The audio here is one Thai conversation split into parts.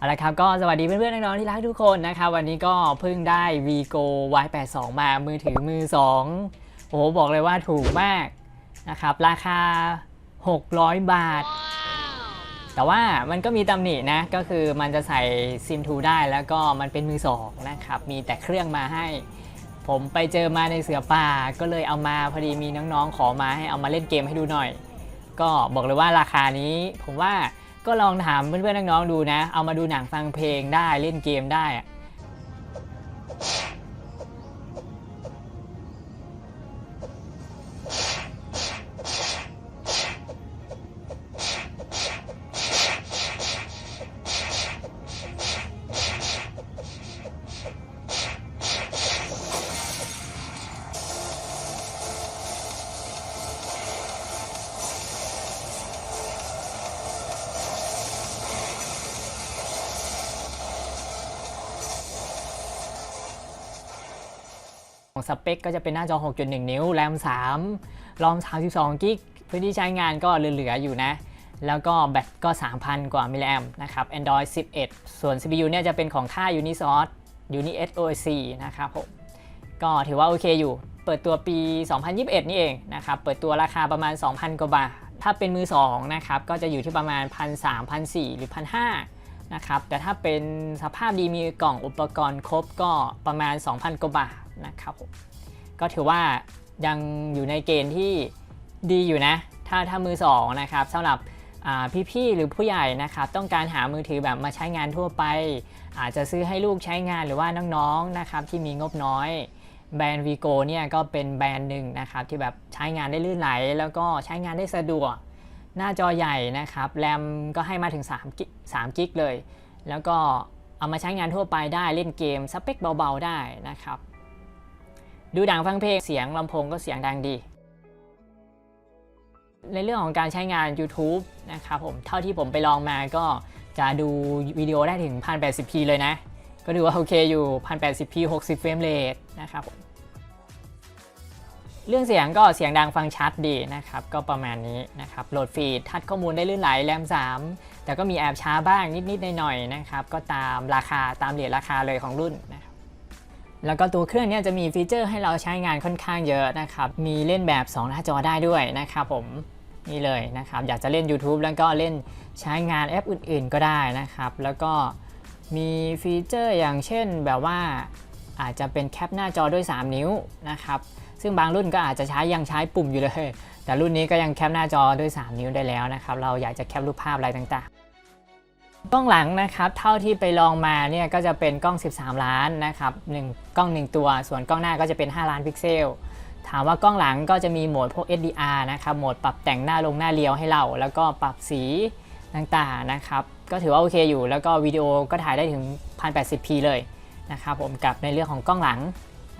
เอาละครับก็สวัสดีเพื่อนๆน้องๆที่รักทุกคนนะครับวันนี้ก็เพิ่งได้ Vigo Y82 มามือถือมือ2โอ้โหบอกเลยว่าถูกมากนะครับราคา 600 บาท แต่ว่ามันก็มีตำหนินะก็คือมันจะใส่ซิมทูได้แล้วก็มันเป็นมือ2นะครับมีแต่เครื่องมาให้ ผมไปเจอมาในเสือป่าก็เลยเอามาพอดีมีน้องๆขอมาให้เอามาเล่นเกมให้ดูหน่อย ก็บอกเลยว่าราคานี้ผมว่า ก็ลองถามเพื่อนๆน้องๆดูนะ เอามาดูหนังฟังเพลงได้เล่นเกมได้ ของสเปคก็จะเป็นหน้าจอ 6.1 นิ้ว แรม 3 รอม 32 กิกพื้นที่ใช้งานก็เหลือๆอยู่นะ แล้วก็แบตก็ 3,000 กว่ามิลลิแอมนะครับ Android 11 ส่วน CPU เนี่ยจะเป็นของค่าย Unisource Uni SoC นะครับผม ก็ถือว่าโอเคอยู่ เปิดตัวปี 2021 นี่เองนะครับ เปิดตัวราคาประมาณ 2,000 กว่าบาท ถ้าเป็นมือ 2 นะครับ ก็จะอยู่ที่ประมาณ 1,300 1,400 หรือ 1,500 นะครับแต่ถ้าเป็นสภาพดีมีกล่องอุปกรณ์ครบก็ประมาณ 2,000 กว่าบาทนะครับก็ถือว่ายังอยู่ในเกณฑ์ที่ดีอยู่นะ ถ้าถ้ามือสองนะครับสำหรับพี่ๆหรือผู้ใหญ่นะครับต้องการหามือถือแบบมาใช้งานทั่วไป อาจจะซื้อให้ลูกใช้งานหรือว่าน้องๆนะครับที่มีงบน้อยแบรนด์ Vigo เนี่ยก็เป็นแบรนด์หนึ่งนะครับที่แบบใช้งานได้ลื่นไหล แล้วก็ใช้งานได้สะดวก หน้าจอใหญ่นะครับแรมก็ให้มาถึง3กิก3กิกเลย แล้วก็เอามาใช้งานทั่วไปได้เล่นเกมสเปคเบาๆได้นะครับ ดูดังฟังเพลงเสียงลำโพงก็เสียงดังดี ในเรื่องของการใช้งาน YouTube นะครับผมเท่าที่ผมไปลองมาก็จะดูวิดีโอได้ถึง 1080p เลยนะ ก็ดูว่าโอเคอยู่ 1080p 60เฟรมเรทนะครับผม เรื่องเสียงก็เสียงดังฟังชัดดีนะครับ ก็ประมาณนี้นะครับ โหลดฟีดทัดข้อมูลได้ลื่นไหลแรม 3 แต่ก็มีแอบช้าบ้างนิดๆหน่อยๆนะครับ ก็ตามราคาตามเรทราคาเลยของรุ่นนะครับแล้วก็ตัวเครื่องเนี้จะมีฟีเจอร์ให้เราใช้งานค่อนข้างเยอะนะครับ มีเล่นแบบ 2 หน้าจอได้ด้วยนะครับผม นี่เลยนะครับ อยากจะเล่น YouTube แล้วก็เล่นใช้งานแอปอื่นๆก็ได้นะครับ แล้วก็มีฟีเจอร์อย่างเช่นแบบว่าอาจจะเป็นแคปหน้าจอด้วย 3 นิ้วนะครับ ซึ่งบางรุ่นก็อาจจะใช้ยังใช้ปุ่มอยู่เลย แต่รุ่นนี้ก็ยังแคปหน้าจอด้วย 3 นิ้วได้แล้วนะครับ เราอยากจะแคปรูปภาพอะไรต่างๆ กล้องหลังนะครับ เท่าที่ไปลองมาเนี่ยก็จะเป็นกล้อง 13 ล้านนะครับหนึ่งกล้อง 1 ตัว ส่วนกล้องหน้าก็จะเป็น 5 ล้านพิกเซลถามว่ากล้องหลังก็จะมีโหมดพวก SDR นะครับ โหมดปรับแต่งหน้าลงหน้าเรียวให้เรา แล้วก็ปรับสีต่างๆนะครับ ก็ถือว่าโอเคอยู่ แล้วก็วิดีโอก็ถ่ายได้ถึง 1080p เลยนะครับผมกับในเรื่องของกล้องหลัง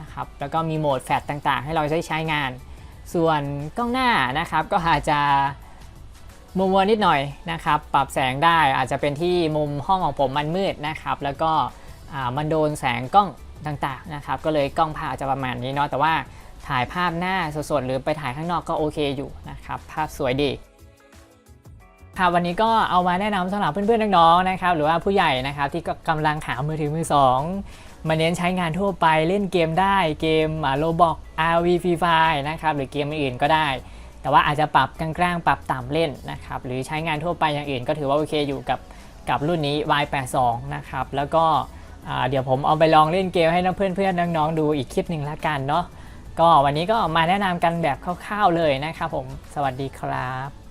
นะครับแล้วก็มีโหมดแฟลชต่างๆ ให้เราใช้ใช้งาน ส่วนกล้องหน้านะครับก็อาจจะมุมมัวนิดหน่อยนะครับ ปรับแสงได้อาจจะเป็นที่มุมห้องของผมมันมืดนะครับ แล้วก็มันโดนแสงกล้องต่างๆนะครับ ก็เลยกล้องภาพอาจจะประมาณนี้เนาะแต่ว่าถ่ายภาพหน้าสดๆหรือไปถ่ายข้างนอกก็โอเคอยู่นะครับ ภาพสวยดีครับวันนี้ก็เอามาแนะนำสำหรับเพื่อนๆน้องๆนะครับ หรือว่าผู้ใหญ่นะครับที่ก็กำลังหามือถือมือสอง มาเน้นใช้งานทั่วไปเล่นเกมได้เกมโลบอก RV Free Fire นะครับหรือเกมอื่นก็ได้ แต่ว่าอาจจะปรับกลางๆ ปรับต่ำเล่นนะครับหรือใช้งานทั่วไปอย่างอื่น ก็ถือว่าโอเคอยู่กับกับรุ่นนี้ Y82 นะครับแล้วก็เดี๋ยวผมเอาไปลองเล่นเกมให้เพื่อนๆน้องๆดูอีกคลิปหนึ่งละกันเนาะก็วันนี้ก็มาแนะนำกันแบบคร่าวๆเลยนะครับผมสวัสดีครับ